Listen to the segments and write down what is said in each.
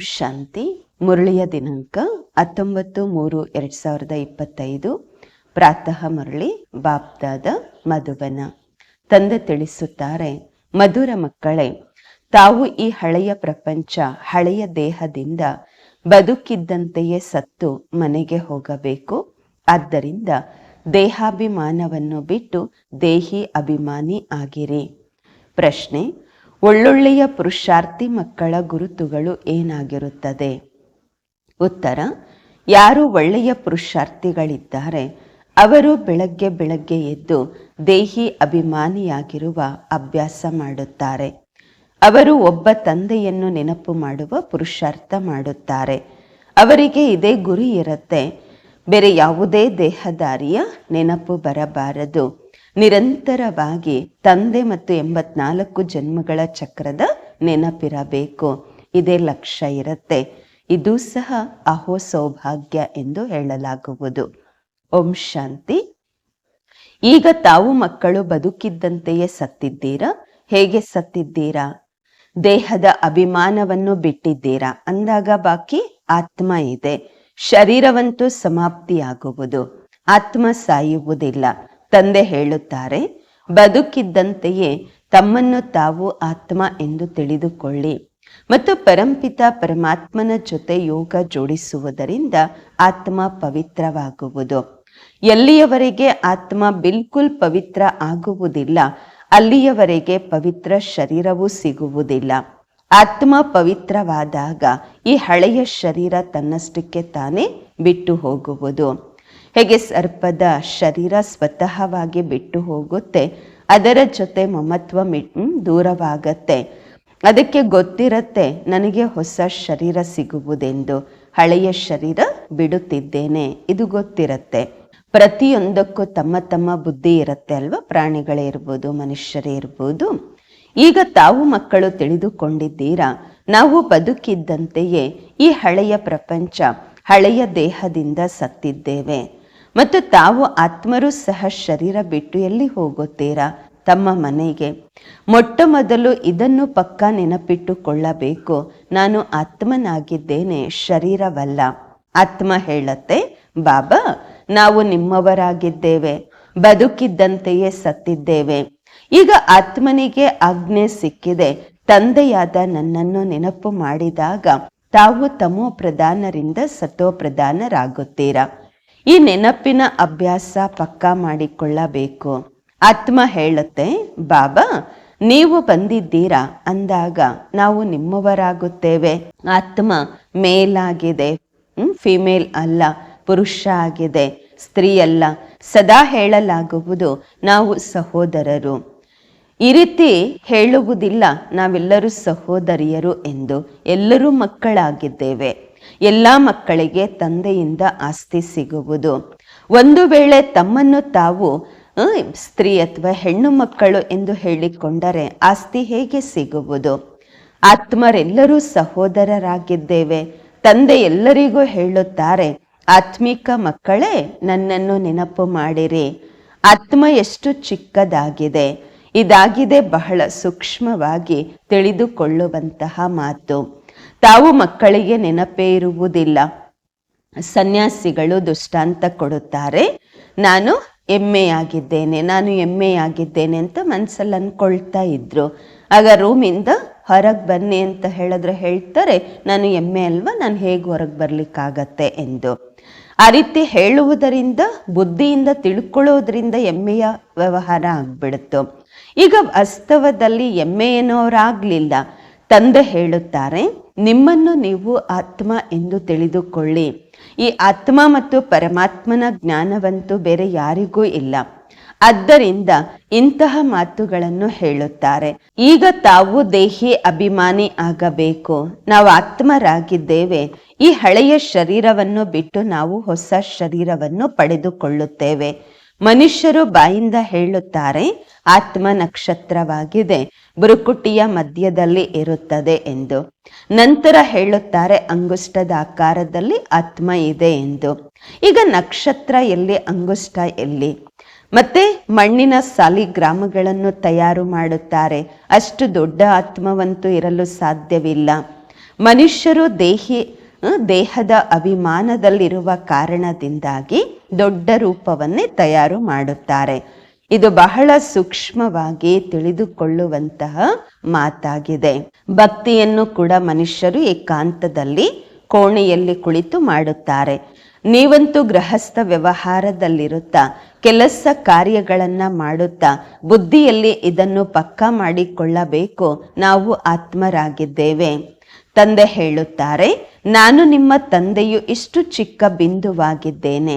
ಶಾಂತಿ, ಮುರಳಿಯ ದಿನಾಂಕ ಹತ್ತೊಂಬತ್ತು ಮೂರು ಎರಡ್ ಸಾವಿರದ ಇಪ್ಪತ್ತೈದು. ಪ್ರಾತಃ ಮುರಳಿ ಬಾಪ್ದಾದ ಮಧುಬನ ತಂದೆ ತಿಳಿಸುತ್ತಾರೆ, ಮಧುರ ಮಕ್ಕಳೇ, ತಾವು ಈ ಹಳೆಯ ಪ್ರಪಂಚ, ಹಳೆಯ ದೇಹದಿಂದ ಬದುಕಿದ್ದಂತೆಯೇ ಸತ್ತು ಮನೆಗೆ ಹೋಗಬೇಕು. ಆದ್ದರಿಂದ ದೇಹಾಭಿಮಾನವನ್ನು ಬಿಟ್ಟು ದೇಹಿ ಅಭಿಮಾನಿ ಆಗಿರಿ. ಪ್ರಶ್ನೆ ಒಳ್ಳೊಳ್ಳೆಯ ಪುರುಷಾರ್ಥಿ ಮಕ್ಕಳ ಗುರುತುಗಳು ಏನಾಗಿರುತ್ತದೆ? ಉತ್ತರ, ಯಾರು ಒಳ್ಳೆಯ ಪುರುಷಾರ್ಥಿಗಳಿದ್ದಾರೆ, ಅವರು ಬೆಳಗ್ಗೆ ಬೆಳಗ್ಗೆ ಎದ್ದು ದೇಹಿ ಅಭಿಮಾನಿಯಾಗಿರುವ ಅಭ್ಯಾಸ ಮಾಡುತ್ತಾರೆ. ಅವರು ಒಬ್ಬ ತಂದೆಯನ್ನು ನೆನಪು ಮಾಡುವ ಪುರುಷಾರ್ಥ ಮಾಡುತ್ತಾರೆ. ಅವರಿಗೆ ಇದೇ ಗುರಿ ಇರುತ್ತೆ. ಬೇರೆ ಯಾವುದೇ ದೇಹದಾರಿಯ ನೆನಪು ಬರಬಾರದು. ನಿರಂತರವಾಗಿ ತಂದೆ ಮತ್ತು ಎಂಬತ್ನಾಲ್ಕು ಜನ್ಮಗಳ ಚಕ್ರದ ನೆನಪಿರಬೇಕು. ಇದೇ ಲಕ್ಷ್ಯ ಇರುತ್ತೆ. ಇದು ಸಹ ಅಹೋ ಸೌಭಾಗ್ಯ ಎಂದು ಹೇಳಲಾಗುವುದು. ಓಂ ಶಾಂತಿ. ಈಗ ತಾವು ಮಕ್ಕಳು ಬದುಕಿದ್ದಂತೆಯೇ ಸತ್ತಿದ್ದೀರಾ? ಹೇಗೆ ಸತ್ತಿದ್ದೀರಾ? ದೇಹದ ಅಭಿಮಾನವನ್ನು ಬಿಟ್ಟಿದ್ದೀರಾ? ಅಂದಾಗ ಬಾಕಿ ಆತ್ಮ ಇದೆ. ಶರೀರವಂತೂ ಸಮಾಪ್ತಿಯಾಗುವುದು. ಆತ್ಮ ಸಾಯುವುದಿಲ್ಲ. ತಂದೆ ಹೇಳುತ್ತಾರೆ, ಬದುಕಿದ್ದಂತೆಯೇ ತಮ್ಮನ್ನು ತಾವು ಆತ್ಮ ಎಂದು ತಿಳಿದುಕೊಳ್ಳಿ. ಮತ್ತು ಪರಂಪಿತ ಪರಮಾತ್ಮನ ಜೊತೆ ಯೋಗ ಜೋಡಿಸುವುದರಿಂದ ಆತ್ಮ ಪವಿತ್ರವಾಗುವುದು. ಎಲ್ಲಿಯವರೆಗೆ ಆತ್ಮ ಬಿಲ್ಕುಲ್ ಪವಿತ್ರ ಆಗುವುದಿಲ್ಲ, ಅಲ್ಲಿಯವರೆಗೆ ಪವಿತ್ರ ಶರೀರವೂ ಸಿಗುವುದಿಲ್ಲ. ಆತ್ಮ ಪವಿತ್ರವಾದಾಗ ಈ ಹಳೆಯ ಶರೀರ ತನ್ನಷ್ಟಕ್ಕೆ ತಾನೇ ಬಿಟ್ಟು ಹೋಗುವುದು. ಹೇಗೆ ಸರ್ಪದ ಶರೀರ ಸ್ವತಃವಾಗಿ ಬಿಟ್ಟು ಹೋಗುತ್ತೆ, ಅದರ ಜೊತೆ ಮಮತ್ವ ಮಿಟ್ ದೂರವಾಗತ್ತೆ. ಅದಕ್ಕೆ ಗೊತ್ತಿರತ್ತೆ ನನಗೆ ಹೊಸ ಶರೀರ ಸಿಗುವುದೆಂದು, ಹಳೆಯ ಶರೀರ ಬಿಡುತ್ತಿದ್ದೇನೆ, ಇದು ಗೊತ್ತಿರತ್ತೆ. ಪ್ರತಿಯೊಂದಕ್ಕೂ ತಮ್ಮ ತಮ್ಮ ಬುದ್ಧಿ ಇರುತ್ತೆ ಅಲ್ವಾ? ಪ್ರಾಣಿಗಳೇ ಇರ್ಬೋದು, ಮನುಷ್ಯರೇ ಇರ್ಬೋದು. ಈಗ ತಾವು ಮಕ್ಕಳು ತಿಳಿದುಕೊಂಡಿದ್ದೀರಾ? ನಾವು ಬದುಕಿದ್ದಂತೆಯೇ ಈ ಹಳೆಯ ಪ್ರಪಂಚ, ಹಳೆಯ ದೇಹದಿಂದ ಸತ್ತಿದ್ದೇವೆ. ಮತ್ತು ತಾವು ಆತ್ಮರು ಸಹ ಶರೀರ ಬಿಟ್ಟು ಎಲ್ಲಿ ಹೋಗುತ್ತೀರಾ? ತಮ್ಮ ಮನೆಗೆ. ಮೊಟ್ಟ ಮೊದಲು ಇದನ್ನು ಪಕ್ಕ ನೆನಪಿಟ್ಟುಕೊಳ್ಳಬೇಕು. ನಾನು ಆತ್ಮನಾಗಿದ್ದೇನೆ, ಶರೀರವಲ್ಲ. ಆತ್ಮ ಹೇಳತ್ತೆ, ಬಾಬಾ, ನಾವು ನಿಮ್ಮವರಾಗಿದ್ದೇವೆ. ಬದುಕಿದ್ದಂತೆಯೇ ಸತ್ತಿದ್ದೇವೆ. ಈಗ ಆತ್ಮನಿಗೆ ಆಜ್ಞೆ ಸಿಕ್ಕಿದೆ. ತಂದೆಯಾದ ನನ್ನನ್ನು ನೆನಪು ಮಾಡಿದಾಗ ತಾವು ತಮೋ ಪ್ರಧಾನರಿಂದ ಸತೋ ಪ್ರಧಾನರಾಗುತ್ತೀರಾ ಈ ನೆನಪಿನ ಅಭ್ಯಾಸ ಪಕ್ಕಾ ಮಾಡಿಕೊಳ್ಳಬೇಕು. ಆತ್ಮ ಹೇಳುತ್ತೆ, ಬಾಬಾ, ನೀವು ಬಂದಿದ್ದೀರಾ? ಅಂದಾಗ, ನಾವು ನಿಮ್ಮವರಾಗುತ್ತೇವೆ. ಆತ್ಮ ಮೇಲಾಗಿದೆ. ಫಿಮೇಲ್ ಅಲ್ಲ, ಪುರುಷ ಆಗಿದೆ, ಸ್ತ್ರೀ ಅಲ್ಲ. ಸದಾ ಹೇಳಲಾಗುವುದು, ನಾವು ಸಹೋದರರು. ಈ ರೀತಿ ಹೇಳುವುದಿಲ್ಲ, ನಾವೆಲ್ಲರೂ ಸಹೋದರಿಯರು ಎಂದು ಎಲ್ಲರೂ ಮಕ್ಕಳಾಗಿದ್ದೇವೆ. ಎಲ್ಲ ಮಕ್ಕಳಿಗೆ ತಂದೆಯಿಂದ ಆಸ್ತಿ ಸಿಗುವುದು. ಒಂದು ವೇಳೆ ತಮ್ಮನ್ನು ತಾವು ಸ್ತ್ರೀ ಅಥವಾ ಹೆಣ್ಣು ಮಕ್ಕಳು ಎಂದು ಹೇಳಿಕೊಂಡರೆ ಆಸ್ತಿ ಹೇಗೆ ಸಿಗುವುದು? ಆತ್ಮರೆಲ್ಲರೂ ಸಹೋದರರಾಗಿದ್ದೇವೆ. ತಂದೆ ಎಲ್ಲರಿಗೂ ಹೇಳುತ್ತಾರೆ, ಆತ್ಮಿಕ ಮಕ್ಕಳೇ, ನನ್ನನ್ನು ನೆನಪು ಮಾಡಿರಿ. ಆತ್ಮ ಎಷ್ಟು ಚಿಕ್ಕದಾಗಿದೆ. ಇದಾಗಿದೆ ಬಹಳ ಸೂಕ್ಷ್ಮವಾಗಿ ತಿಳಿದುಕೊಳ್ಳುವಂತಹ ಮಾತು. ತಾವು ಮಕ್ಕಳಿಗೆ ನೆನಪೇ ಇರುವುದಿಲ್ಲ. ಸನ್ಯಾಸಿಗಳು ದುಷ್ಟಾಂತ ಕೊಡುತ್ತಾರೆ. ನಾನು ಎಮ್ಮೆಯಾಗಿದ್ದೇನೆ ನಾನು ಎಮ್ಮೆಯಾಗಿದ್ದೇನೆ ಅಂತ ಮನಸ್ಸಲ್ಲಿ ಅನ್ಕೊಳ್ತಾ ಇದ್ರು. ಆಗ ರೂಮಿಂದ ಹೊರಗೆ ಬನ್ನಿ ಅಂತ ಹೇಳಿದ್ರೆ ಹೇಳ್ತಾರೆ, ನಾನು ಎಮ್ಮೆ ಅಲ್ವಾ, ನಾನು ಹೇಗೆ ಹೊರಗೆ ಬರ್ಲಿಕ್ಕಾಗತ್ತೆ ಎಂದು. ಆ ರೀತಿ ಹೇಳುವುದರಿಂದ, ಬುದ್ಧಿಯಿಂದ ತಿಳ್ಕೊಳ್ಳೋದ್ರಿಂದ ಎಮ್ಮೆಯ ವ್ಯವಹಾರ ಆಗ್ಬಿಡುತ್ತು. ಈಗ ವಾಸ್ತವದಲ್ಲಿ ಎಮ್ಮೆ ಏನೋರಾಗ್ಲಿಲ್ಲ ತಂದೆ ಹೇಳುತ್ತಾರೆ ನಿಮ್ಮನ್ನು ನೀವು ಆತ್ಮ ಎಂದು ತಿಳಿದುಕೊಳ್ಳಿ. ಈ ಆತ್ಮ ಮತ್ತು ಪರಮಾತ್ಮನ ಜ್ಞಾನವಂತೂ ಬೇರೆ ಯಾರಿಗೂ ಇಲ್ಲ. ಆದ್ದರಿಂದ ಇಂತಹ ಮಾತುಗಳನ್ನು ಹೇಳುತ್ತಾರೆ. ಈಗ ತಾವು ದೇಹಿ ಅಭಿಮಾನಿ ಆಗಬೇಕು. ನಾವು ಆತ್ಮರಾಗಿದ್ದೇವೆ. ಈ ಹಳೆಯ ಶರೀರವನ್ನು ಬಿಟ್ಟು ನಾವು ಹೊಸ ಶರೀರವನ್ನು ಪಡೆದುಕೊಳ್ಳುತ್ತೇವೆ. ಮನುಷ್ಯರು ಬಾಯಿಂದ ಹೇಳುತ್ತಾರೆ, ಆತ್ಮ ನಕ್ಷತ್ರವಾಗಿದೆ ಬುರುಕುಟಿಯ ಮಧ್ಯದಲ್ಲಿ ಇರುತ್ತದೆ ಎಂದು. ನಂತರ ಹೇಳುತ್ತಾರೆ, ಅಂಗುಷ್ಟದ ಆಕಾರದಲ್ಲಿ ಆತ್ಮ ಇದೆ ಎಂದು. ಈಗ ನಕ್ಷತ್ರ ಎಲ್ಲಿ, ಅಂಗುಷ್ಟ ಎಲ್ಲಿ? ಮತ್ತೆ ಮಣ್ಣಿನ ಸಾಲಿಗ್ರಾಮಗಳನ್ನು ತಯಾರು ಮಾಡುತ್ತಾರೆ. ಅಷ್ಟು ದೊಡ್ಡ ಆತ್ಮವಂತೂ ಇರಲು ಸಾಧ್ಯವಿಲ್ಲ. ಮನುಷ್ಯರು ದೇಹಿ ದೇಹದ ಅಭಿಮಾನದಲ್ಲಿರುವ ಕಾರಣದಿಂದಾಗಿ ದೊಡ್ಡ ರೂಪವನ್ನೇ ತಯಾರು ಮಾಡುತ್ತಾರೆ. ಇದು ಬಹಳ ಸೂಕ್ಷ್ಮವಾಗಿ ತಿಳಿದುಕೊಳ್ಳುವಂತಹ ಮಾತಾಗಿದೆ. ಭಕ್ತಿಯನ್ನು ಕೂಡ ಮನುಷ್ಯರು ಏಕಾಂತದಲ್ಲಿ ಕೋಣೆಯಲ್ಲಿ ಕುಳಿತು ಮಾಡುತ್ತಾರೆ. ನೀವಂತೂ ಗೃಹಸ್ಥ ವ್ಯವಹಾರದಲ್ಲಿರುತ್ತಾ, ಕೆಲಸ ಕಾರ್ಯಗಳನ್ನ ಮಾಡುತ್ತಾ, ಬುದ್ಧಿಯಲ್ಲಿ ಇದನ್ನು ಪಕ್ಕಾ ಮಾಡಿಕೊಳ್ಳಬೇಕು, ನಾವು ಆತ್ಮರಾಗಿದ್ದೇವೆ. ತಂದೆ ಹೇಳುತ್ತಾರೆ, ನಾನು ನಿಮ್ಮ ತಂದೆಯು ಇಷ್ಟು ಚಿಕ್ಕ ಬಿಂದುವಾಗಿದ್ದೇನೆ.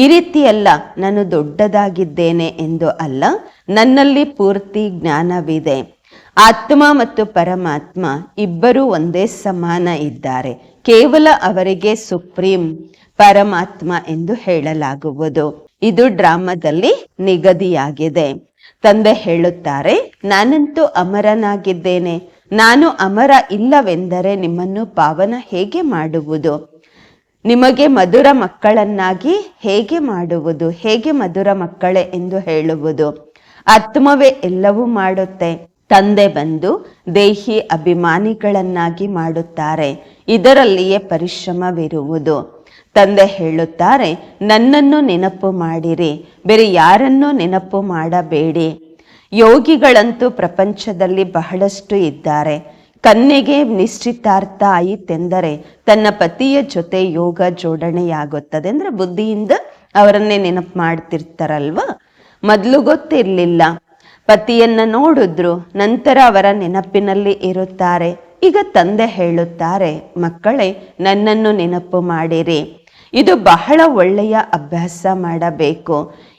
ಈ ರೀತಿಯಲ್ಲ ನಾನು ದೊಡ್ಡದಾಗಿದ್ದೇನೆ ಎಂದು ಅಲ್ಲ, ನನ್ನಲ್ಲಿ ಪೂರ್ತಿ ಜ್ಞಾನವಿದೆ. ಆತ್ಮ ಮತ್ತು ಪರಮಾತ್ಮ ಇಬ್ಬರೂ ಒಂದೇ ಸಮಾನ ಇದ್ದಾರೆ. ಕೇವಲ ಅವರಿಗೆ ಸುಪ್ರೀಂ ಪರಮಾತ್ಮ ಎಂದು ಹೇಳಲಾಗುವುದು. ಇದು ಡ್ರಾಮಾದಲ್ಲಿ ನಿಗದಿಯಾಗಿದೆ. ತಂದೆ ಹೇಳುತ್ತಾರೆ, ನಾನಂತೂ ಅಮರನಾಗಿದ್ದೇನೆ. ನಾನು ಅಮರ ಇಲ್ಲವೆಂದರೆ ನಿಮ್ಮನ್ನು ಪಾವನ ಹೇಗೆ ಮಾಡುವುದು? ನಿಮಗೆ ಮಧುರ ಮಕ್ಕಳನ್ನಾಗಿ ಹೇಗೆ ಮಾಡುವುದು? ಹೇಗೆ ಮಧುರ ಮಕ್ಕಳೇ ಎಂದು ಹೇಳುವುದು? ಆತ್ಮವೇ ಎಲ್ಲವೂ ಮಾಡುತ್ತೆ. ತಂದೆ ಬಂದು ದೇಹಿ ಅಭಿಮಾನಿಗಳನ್ನಾಗಿ ಮಾಡುತ್ತಾರೆ. ಇದರಲ್ಲಿಯೇ ಪರಿಶ್ರಮವಿರುವುದು. ತಂದೆ ಹೇಳುತ್ತಾರೆ, ನನ್ನನ್ನು ನೆನಪು ಮಾಡಿರಿ. ಬೇರೆ ಯಾರನ್ನೂ ನೆನಪು ಮಾಡಬೇಡಿ. ಯೋಗಿಗಳಂತೂ ಪ್ರಪಂಚದಲ್ಲಿ ಬಹಳಷ್ಟು ಇದ್ದಾರೆ. ಕನ್ಯೆಗೆ ನಿಶ್ಚಿತಾರ್ಥ ಆಯಿತೆಂದರೆ ತನ್ನ ಪತಿಯ ಜೊತೆ ಯೋಗ ಜೋಡಣೆಯಾಗುತ್ತದೆ. ಅಂದ್ರೆ ಬುದ್ಧಿಯಿಂದ ಅವರನ್ನೇ ನೆನಪು ಮಾಡ್ತಿರ್ತಾರಲ್ವಾ? ಮೊದಲು ಗೊತ್ತಿರಲಿಲ್ಲ. ಪತಿಯನ್ನ ನೋಡಿದ್ರು, ನಂತರ ಅವರ ನೆನಪಿನಲ್ಲಿ ಇರುತ್ತಾರೆ. ಈಗ ತಂದೆ ಹೇಳುತ್ತಾರೆ, ಮಕ್ಕಳೇ, ನನ್ನನ್ನು ನೆನಪು ಮಾಡಿರಿ. ಇದು ಬಹಳ ಒಳ್ಳೆಯ ಅಭ್ಯಾಸ ಮಾಡಬೇಕು.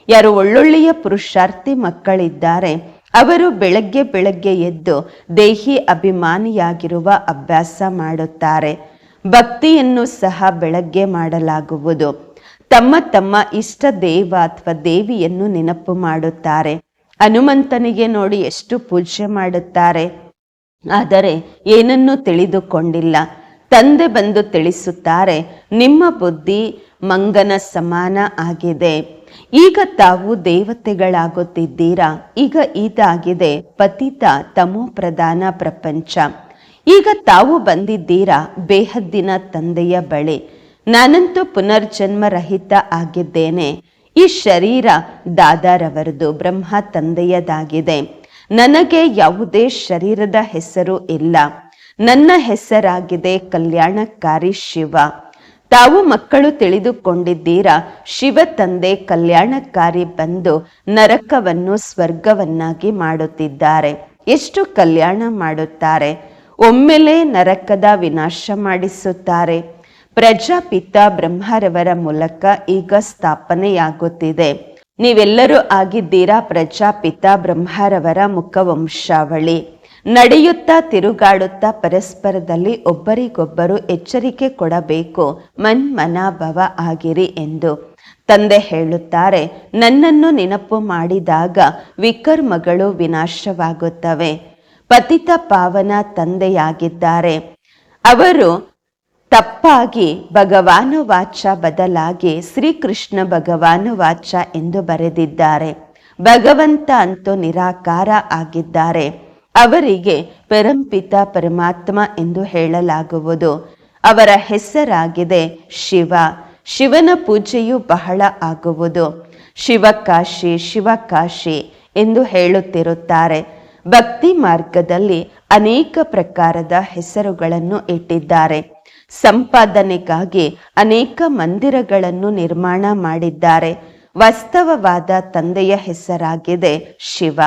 ಯಾರು ಒಳ್ಳೊಳ್ಳೆಯ ಪುರುಷಾರ್ಥಿ ಮಕ್ಕಳಿದ್ದಾರೆ, ಅವರು ಬೆಳಗ್ಗೆ ಬೆಳಗ್ಗೆ ಎದ್ದು ದೇಹಿ ಅಭಿಮಾನಿಯಾಗಿರುವ ಅಭ್ಯಾಸ ಮಾಡುತ್ತಾರೆ. ಭಕ್ತಿಯನ್ನು ಸಹ ಬೆಳಗ್ಗೆ ಮಾಡಲಾಗುವುದು. ತಮ್ಮ ತಮ್ಮ ಇಷ್ಟ ದೇವ ಅಥವಾ ದೇವಿಯನ್ನು ನೆನಪು ಮಾಡುತ್ತಾರೆ. ಹನುಮಂತನಿಗೆ ನೋಡಿ ಎಷ್ಟು ಪೂಜೆ ಮಾಡುತ್ತಾರೆ. ಆದರೆ ಏನನ್ನೂ ತಿಳಿದುಕೊಂಡಿಲ್ಲ. ತಂದೆ ಬಂದು ತಿಳಿಸುತ್ತಾರೆ, ನಿಮ್ಮ ಬುದ್ಧಿ ಮಂಗನ ಸಮಾನ ಆಗಿದೆ. ಈಗ ತಾವು ದೇವತೆಗಳಾಗುತ್ತಿದ್ದೀರಾ? ಈಗ ಇದಾಗಿದೆ ಪತಿತ ತಮೋ ಪ್ರಧಾನ ಪ್ರಪಂಚ. ಈಗ ತಾವು ಬಂದಿದ್ದೀರಾ? ಬೇಹದ್ದಿನ ತಂದೆಯ ಬಳಿ. ನಾನಂತೂ ಪುನರ್ಜನ್ಮ ರಹಿತ ಆಗಿದ್ದೇನೆ. ಈ ಶರೀರ ದಾದಾರವರದು, ಬ್ರಹ್ಮ ತಂದೆಯದಾಗಿದೆ. ನನಗೆ ಯಾವುದೇ ಶರೀರದ ಹೆಸರು ಇಲ್ಲ. ನನ್ನ ಹೆಸರಾಗಿದೆ ಕಲ್ಯಾಣಕಾರಿ ಶಿವ. ತಾವು ಮಕ್ಕಳು ತಿಳಿದುಕೊಂಡಿದ್ದೀರಾ? ಶಿವ ತಂದೆ ಕಲ್ಯಾಣಕಾರಿ ಬಂದು ನರಕವನ್ನು ಸ್ವರ್ಗವನ್ನಾಗಿ ಮಾಡುತ್ತಿದ್ದಾರೆ. ಎಷ್ಟು ಕಲ್ಯಾಣ ಮಾಡುತ್ತಾರೆ? ಒಮ್ಮೆಲೆ ನರಕದ ವಿನಾಶ ಮಾಡಿಸುತ್ತಾರೆ. ಪ್ರಜಾಪಿತ ಬ್ರಹ್ಮರವರ ಮೂಲಕ ಈಗ ಸ್ಥಾಪನೆಯಾಗುತ್ತಿದೆ. ನೀವೆಲ್ಲರೂ ಆಗಿದ್ದೀರಾ ಪ್ರಜಾಪಿತ ಬ್ರಹ್ಮರವರ ಮುಖವಂಶಾವಳಿ? ನಡೆಯುತ್ತಾ ತಿರುಗಾಡುತ್ತಾ ಪರಸ್ಪರದಲ್ಲಿ ಒಬ್ಬರಿಗೊಬ್ಬರು ಎಚ್ಚರಿಕೆ ಕೊಡಬೇಕು. ಮನ್ಮನಾಭವ ಆಗಿರಿ ಎಂದು ತಂದೆ ಹೇಳುತ್ತಾರೆ. ನನ್ನನ್ನು ನೆನಪು ಮಾಡಿದಾಗ ವಿಕರ್ಮಗಳು ವಿನಾಶವಾಗುತ್ತವೆ. ಪತಿತ ಪಾವನ ತಂದೆಯಾಗಿದ್ದಾರೆ. ಅವರು ತಪ್ಪಾಗಿ ಭಗವಾನು ವಾಚ ಬದಲಾಗಿ ಶ್ರೀಕೃಷ್ಣ ಭಗವಾನು ವಾಚ ಎಂದು ಬರೆದಿದ್ದಾರೆ. ಭಗವಂತ ಅಂತೂ ನಿರಾಕಾರ ಆಗಿದ್ದಾರೆ. ಅವರಿಗೆ ಪರಂಪಿತ ಪರಮಾತ್ಮ ಎಂದು ಹೇಳಲಾಗುವುದು. ಅವರ ಹೆಸರಾಗಿದೆ ಶಿವ. ಶಿವನ ಪೂಜೆಯು ಬಹಳ ಆಗುವುದು. ಶಿವಕಾಶಿ ಶಿವಕಾಶಿ ಎಂದು ಹೇಳುತ್ತಿರುತ್ತಾರೆ. ಭಕ್ತಿ ಮಾರ್ಗದಲ್ಲಿ ಅನೇಕ ಪ್ರಕಾರದ ಹೆಸರುಗಳನ್ನು ಇಟ್ಟಿದ್ದಾರೆ. ಸಂಪಾದನೆಗಾಗಿ ಅನೇಕ ಮಂದಿರಗಳನ್ನು ನಿರ್ಮಾಣ ಮಾಡಿದ್ದಾರೆ. ವಾಸ್ತವವಾದ ತಂದೆಯ ಹೆಸರಾಗಿದೆ ಶಿವ.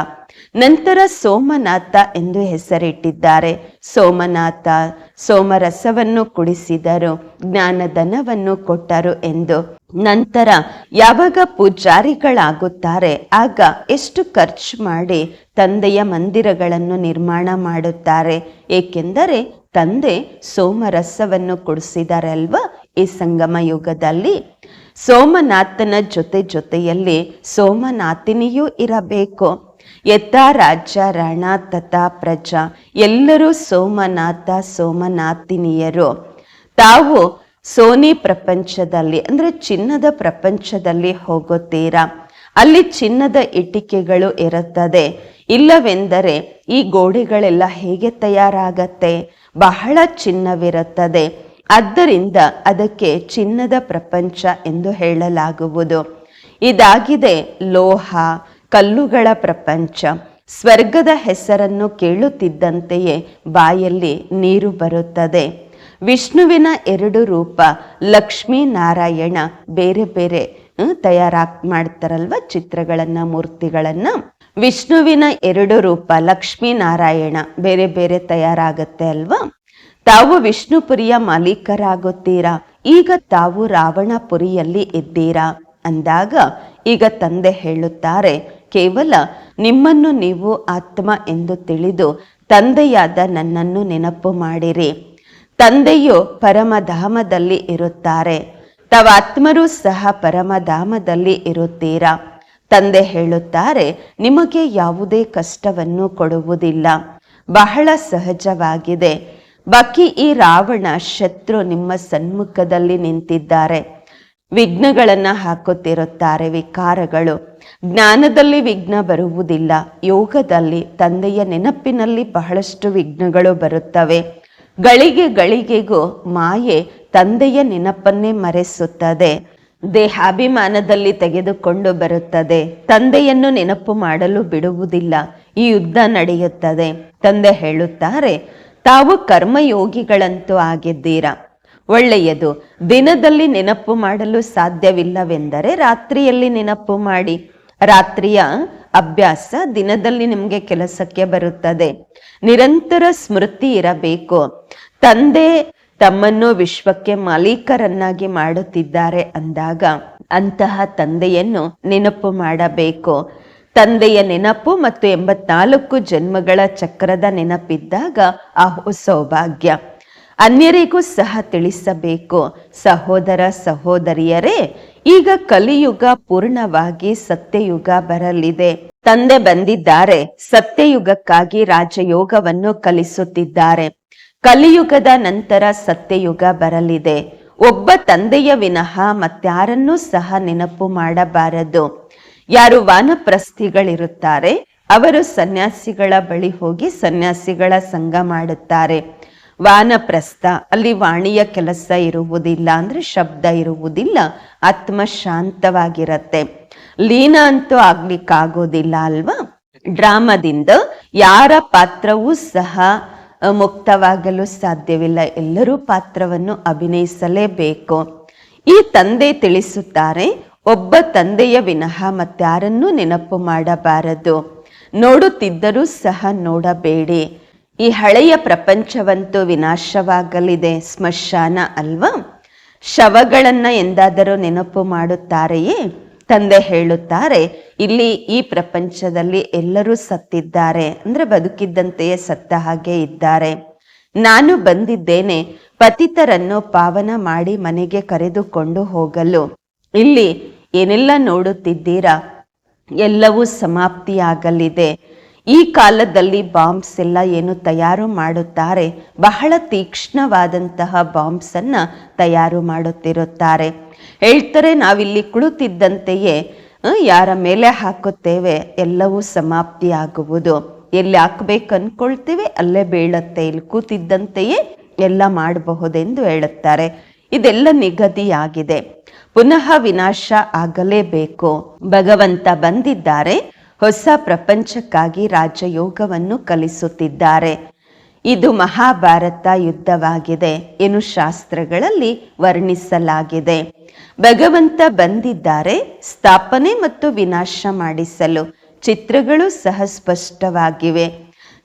ನಂತರ ಸೋಮನಾಥ ಎಂದು ಹೆಸರಿಟ್ಟಿದ್ದಾರೆ. ಸೋಮನಾಥ ಸೋಮರಸವನ್ನು ಕುಡಿಸಿದರು, ಜ್ಞಾನಧನವನ್ನು ಕೊಟ್ಟರು ಎಂದು. ನಂತರ ಯಾವಾಗ ಪೂಜಾರಿಗಳಾಗುತ್ತಾರೆ, ಆಗ ಎಷ್ಟು ಖರ್ಚು ಮಾಡಿ ತಂದೆಯ ಮಂದಿರಗಳನ್ನು ನಿರ್ಮಾಣ ಮಾಡುತ್ತಾರೆ. ಏಕೆಂದರೆ ತಂದೆ ಸೋಮರಸವನ್ನು ಕುಡಿಸಿದಾರಲ್ವಾ? ಈ ಸಂಗಮ ಯುಗದಲ್ಲಿ ಸೋಮನಾಥನ ಜೊತೆ ಜೊತೆಯಲ್ಲಿ ಸೋಮನಾಥಿನಿಯೂ ಇರಬೇಕು. ಯಥ ರಾಜ, ರಾಣ, ತಥಾ ಪ್ರಜಾ, ಎಲ್ಲರೂ ಸೋಮನಾಥ, ಸೋಮನಾಥಿನಿಯರು. ತಾವು ಸೋನಿ ಪ್ರಪಂಚದಲ್ಲಿ, ಅಂದರೆ ಚಿನ್ನದ ಪ್ರಪಂಚದಲ್ಲಿ ಹೋಗುತ್ತೀರಾ? ಅಲ್ಲಿ ಚಿನ್ನದ ಇಟಿಕೆಗಳು ಇರುತ್ತದೆ. ಇಲ್ಲವೆಂದರೆ ಈ ಗೋಡೆಗಳೆಲ್ಲ ಹೇಗೆ ತಯಾರಾಗತ್ತೆ? ಬಹಳ ಚಿನ್ನವಿರುತ್ತದೆ. ಆದ್ದರಿಂದ ಅದಕ್ಕೆ ಚಿನ್ನದ ಪ್ರಪಂಚ ಎಂದು ಹೇಳಲಾಗುವುದು. ಇದಾಗಿದೆ ಲೋಹ, ಕಲ್ಲುಗಳ ಪ್ರಪಂಚ. ಸ್ವರ್ಗದ ಹೆಸರನ್ನು ಕೇಳುತ್ತಿದ್ದಂತೆಯೇ ಬಾಯಲ್ಲಿ ನೀರು ಬರುತ್ತದೆ. ವಿಷ್ಣುವಿನ ಎರಡು ರೂಪ, ಲಕ್ಷ್ಮೀ ನಾರಾಯಣ, ಬೇರೆ ಬೇರೆ ತಯಾರಾಕ್ ಮಾಡ್ತಾರಲ್ವ ಚಿತ್ರಗಳನ್ನ, ಮೂರ್ತಿಗಳನ್ನ? ವಿಷ್ಣುವಿನ ಎರಡು ರೂಪ, ಲಕ್ಷ್ಮೀ ನಾರಾಯಣ, ಬೇರೆ ಬೇರೆ ತಯಾರಾಗತ್ತೆ ಅಲ್ವಾ? ತಾವು ವಿಷ್ಣುಪುರಿಯ ಮಾಲೀಕರಾಗುತ್ತೀರಾ? ಈಗ ತಾವು ರಾವಣಪುರಿಯಲ್ಲಿ ಇದ್ದೀರಾ? ಅಂದಾಗ ಈಗ ತಂದೆ ಹೇಳುತ್ತಾರೆ, ಕೇವಲ ನಿಮ್ಮನ್ನು ನೀವು ಆತ್ಮ ಎಂದು ತಿಳಿದು ತಂದೆಯಾದ ನನ್ನನ್ನು ನೆನಪು ಮಾಡಿರಿ. ತಂದೆಯು ಪರಮಧಾಮದಲ್ಲಿ ಇರುತ್ತಾರೆ. ತಾವಾತ್ಮರೂ ಸಹ ಪರಮಧಾಮದಲ್ಲಿ ಇರುತ್ತೀರಾ? ತಂದೆ ಹೇಳುತ್ತಾರೆ, ನಿಮಗೆ ಯಾವುದೇ ಕಷ್ಟವನ್ನು ಕೊಡುವುದಿಲ್ಲ. ಬಹಳ ಸಹಜವಾಗಿದೆ. ಬಾಕಿ ಈ ರಾವಣ ಶತ್ರು ನಿಮ್ಮ ಸನ್ಮುಖದಲ್ಲಿ ನಿಂತಿದ್ದಾರೆ. ವಿಘ್ನಗಳನ್ನು ಹಾಕುತ್ತಿರುತ್ತಾರೆ ವಿಕಾರಗಳು. ಜ್ಞಾನದಲ್ಲಿ ವಿಘ್ನ ಬರುವುದಿಲ್ಲ. ಯೋಗದಲ್ಲಿ, ತಂದೆಯ ನೆನಪಿನಲ್ಲಿ ಬಹಳಷ್ಟು ವಿಘ್ನಗಳು ಬರುತ್ತವೆ. ಗಳಿಗೆ ಗಳಿಗೆಗೂ ಮಾಯೆ ತಂದೆಯ ನೆನಪನ್ನೇ ಮರೆಸುತ್ತದೆ. ದೇಹಾಭಿಮಾನದಲ್ಲಿ ತೆಗೆದುಕೊಂಡು ಬರುತ್ತದೆ. ತಂದೆಯನ್ನು ನೆನಪು ಮಾಡಲು ಬಿಡುವುದಿಲ್ಲ. ಈ ಯುದ್ಧ ನಡೆಯುತ್ತದೆ. ತಂದೆ ಹೇಳುತ್ತಾರೆ ತಾವು ಕರ್ಮಯೋಗಿಗಳಂತೂ ಆಗಿದ್ದೀರಾ? ಒಳ್ಳೆಯದು. ದಿನದಲ್ಲಿ ನೆನಪು ಮಾಡಲು ಸಾಧ್ಯವಿಲ್ಲವೆಂದರೆ ರಾತ್ರಿಯಲ್ಲಿ ನೆನಪು ಮಾಡಿ. ರಾತ್ರಿಯ ಅಭ್ಯಾಸ ದಿನದಲ್ಲಿ ನಿಮಗೆ ಕೆಲಸಕ್ಕೆ ಬರುತ್ತದೆ. ನಿರಂತರ ಸ್ಮೃತಿ ಇರಬೇಕು. ತಂದೆ ತಮ್ಮನ್ನು ವಿಶ್ವಕ್ಕೆ ಮಾಲೀಕರನ್ನಾಗಿ ಮಾಡುತ್ತಿದ್ದಾರೆ ಅಂದಾಗ ಅಂತಹ ತಂದೆಯನ್ನು ನೆನಪು ಮಾಡಬೇಕು. ತಂದೆಯ ನೆನಪು ಮತ್ತು ಎಂಬತ್ನಾಲ್ಕು ಜನ್ಮಗಳ ಚಕ್ರದ ನೆನಪಿದ್ದಾಗ ಆ ಸೌಭಾಗ್ಯ. ಅನ್ಯರಿಗೂ ಸಹ ತಿಳಿಸಬೇಕು. ಸಹೋದರ ಸಹೋದರಿಯರೇ, ಈಗ ಕಲಿಯುಗ ಪೂರ್ಣವಾಗಿ ಸತ್ಯಯುಗ ಬರಲಿದೆ. ತಂದೆ ಬಂದಿದ್ದಾರೆ, ಸತ್ಯಯುಗಕ್ಕಾಗಿ ರಾಜಯೋಗವನ್ನು ಕಲಿಸುತ್ತಿದ್ದಾರೆ. ಕಲಿಯುಗದ ನಂತರ ಸತ್ಯಯುಗ ಬರಲಿದೆ. ಒಬ್ಬ ತಂದೆಯ ವಿನಃ ಮತ್ತಾರನ್ನೂ ಸಹ ನೆನಪು ಮಾಡಬಾರದು. ಯಾರು ವಾನಪ್ರಸ್ಥಿಗಳಿರುತ್ತಾರೆ, ಅವರು ಸನ್ಯಾಸಿಗಳ ಬಳಿ ಹೋಗಿ ಸನ್ಯಾಸಿಗಳ ಸಂಘ ಮಾಡುತ್ತಾರೆ. ವಾನಪ್ರಸ್ಥ, ಅಲ್ಲಿ ವಾಣಿಯ ಕೆಲಸ ಇರುವುದಿಲ್ಲ ಅಂದ್ರೆ ಶಬ್ದ ಇರುವುದಿಲ್ಲ, ಆತ್ಮ ಶಾಂತವಾಗಿರತ್ತೆ. ಲೀನ ಅಂತೂ ಆಗ್ಲಿಕ್ಕಾಗೋದಿಲ್ಲ ಅಲ್ವಾ? ಡ್ರಾಮಾದಿಂದ ಯಾರ ಪಾತ್ರವೂ ಸಹ ಮುಕ್ತವಾಗಲು ಸಾಧ್ಯವಿಲ್ಲ. ಎಲ್ಲರೂ ಪಾತ್ರವನ್ನು ಅಭಿನಯಿಸಲೇಬೇಕು. ಈ ತಂದೆ ತಿಳಿಸುತ್ತಾರೆ ಒಬ್ಬ ತಂದೆಯ ವಿನಃ ಮತ್ತಾರನ್ನೂ ನೆನಪು ಮಾಡಬಾರದು. ನೋಡುತ್ತಿದ್ದರೂ ಸಹ ನೋಡಬೇಡಿ. ಈ ಹಳೆಯ ಪ್ರಪಂಚವಂತೂ ವಿನಾಶವಾಗಲಿದೆ. ಸ್ಮಶಾನ ಅಲ್ವಾ? ಶವಗಳನ್ನು ಎಂದಾದರೂ ನೆನಪು ಮಾಡುತ್ತಾರೆಯೇ? ತಂದೆ ಹೇಳುತ್ತಾರೆ, ಇಲ್ಲಿ ಈ ಪ್ರಪಂಚದಲ್ಲಿ ಎಲ್ಲರೂ ಸತ್ತಿದ್ದಾರೆ. ಅಂದ್ರೆ ಬದುಕಿದ್ದಂತೆಯೇ ಸತ್ತ ಹಾಗೆ ಇದ್ದಾರೆ. ನಾನು ಬಂದಿದ್ದೇನೆ, ಪತಿತರನ್ನು ಪಾವನ ಮಾಡಿ ಮನೆಗೆ ಕರೆದುಕೊಂಡು ಹೋಗಲು. ಇಲ್ಲಿ ಏನೆಲ್ಲ ನೋಡುತ್ತಿದ್ದೀರಾ? ಎಲ್ಲವೂ ಸಮಾಪ್ತಿಯಾಗಲಿದೆ. ಈ ಕಾಲದಲ್ಲಿ ಬಾಂಬ್ಸ್ ಎಲ್ಲ ಏನು ತಯಾರು ಮಾಡುತ್ತಾರೆ? ಬಹಳ ತೀಕ್ಷ್ಣವಾದಂತಹ ಬಾಂಬ್ಸನ್ನು ತಯಾರು ಮಾಡುತ್ತಿರುತ್ತಾರೆ. ಹೇಳ್ತಾರೆ, ನಾವಿಲ್ಲಿ ಕುಳಿತಿದ್ದಂತೆಯೇ ಯಾರ ಮೇಲೆ ಹಾಕುತ್ತೇವೆ? ಎಲ್ಲವೂ ಸಮಾಪ್ತಿಯಾಗುವುದು. ಎಲ್ಲಿ ಹಾಕ್ಬೇಕು ಅನ್ಕೊಳ್ತೇವೆ, ಅಲ್ಲೇ ಬೀಳತ್ತೆ. ಇಲ್ಲಿ ಕೂತಿದ್ದಂತೆಯೇ ಎಲ್ಲ ಮಾಡಬಹುದೆಂದು ಹೇಳುತ್ತಾರೆ. ಇದೆಲ್ಲ ನಿಗದಿಯಾಗಿದೆ. ಪುನಃ ವಿನಾಶ ಆಗಲೇಬೇಕು. ಭಗವಂತ ಬಂದಿದ್ದಾರೆ. ಹೊಸ ಪ್ರಪಂಚಕ್ಕಾಗಿ ರಾಜಯೋಗವನ್ನು ಕಲಿಸುತ್ತಿದ್ದಾರೆ. ಇದು ಮಹಾಭಾರತ ಯುದ್ಧವಾಗಿದೆ ಏನು ಶಾಸ್ತ್ರಗಳಲ್ಲಿ ವರ್ಣಿಸಲಾಗಿದೆ. ಭಗವಂತ ಬಂದಿದ್ದಾರೆ ಸ್ಥಾಪನೆ ಮತ್ತು ವಿನಾಶ ಮಾಡಿಸಲು. ಚಿತ್ರಗಳು ಸಹ ಸ್ಪಷ್ಟವಾಗಿವೆ.